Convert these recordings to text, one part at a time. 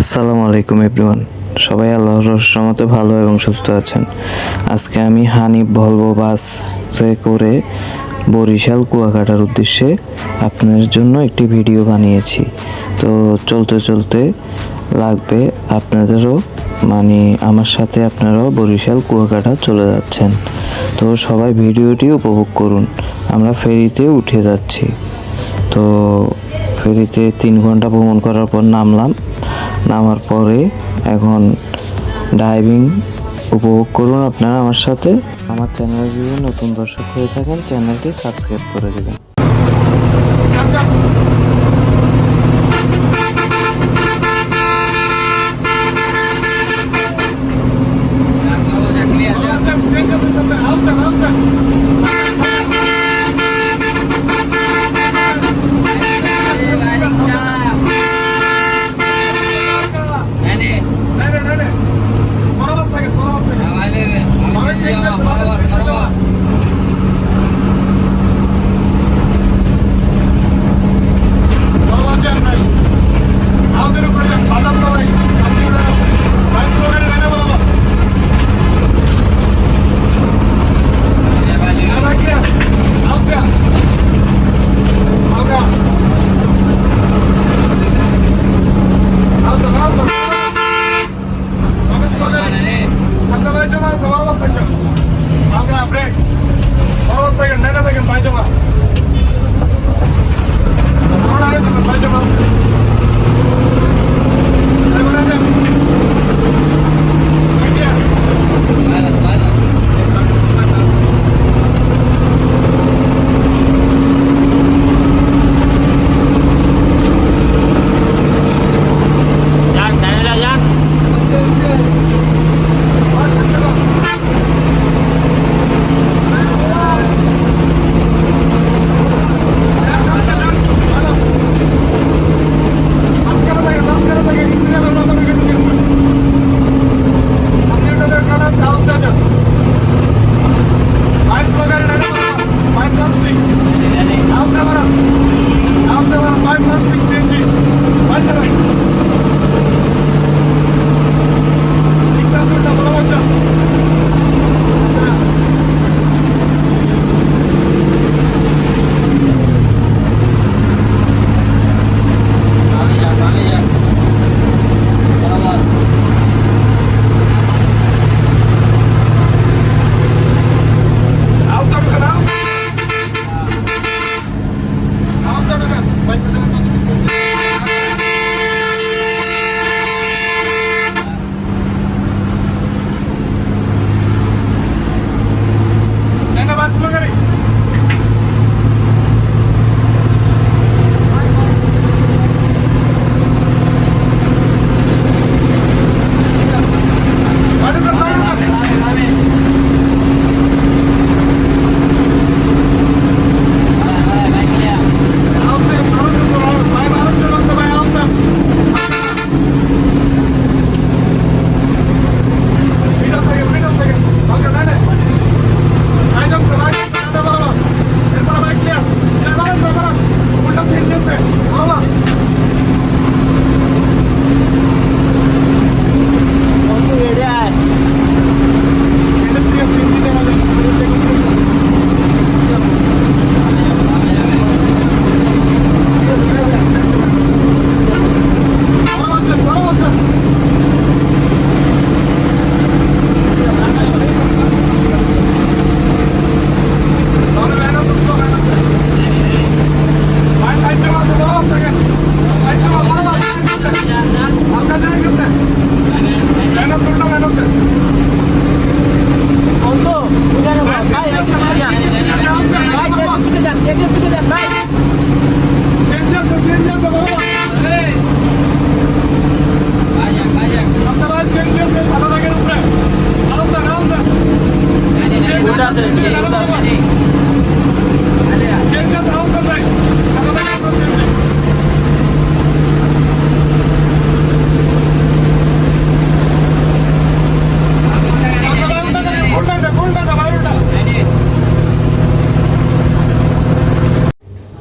আসসালামু আলাইকুম এভরিওয়ান সবাই আল্লাহর রহমতে ভালো এবং সুস্থ আছেন। আজকে আমি হানিফ ভলভো বাসে করে বরিশাল কুয়াকাটার উদ্দেশ্যে আপনাদের জন্য একটি ভিডিও বানিয়েছি। তো চলতে চলতে লাগবে আপনাদেরও মানে আমার সাথে আপনারাও বরিশাল কুয়াকাটা চলে যাচ্ছেন। তো সবাই ভিডিওটি উপভোগ করুন। আমরা ফেরিতে উঠে যাচ্ছি। তো ফেরিতে তিন ঘণ্টা ভ্রমণ করার পর নামলাম। নামার পরে এখন ডাইভিং উপভোগ করুন আপনারা আমার সাথে। আমার চ্যানেল যদি নতুন দর্শক হয়ে থাকেন চ্যানেলটি সাবস্ক্রাইব করে দেবেন।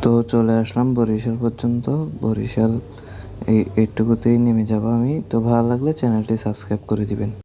তো চলে আসলাম বরিশাল পর্যন্ত। বরিশাল এই এইটুকুতেই নেমে যাব আমি। তো ভালো লাগলে চ্যানেলটি সাবস্ক্রাইব করে দিবেন।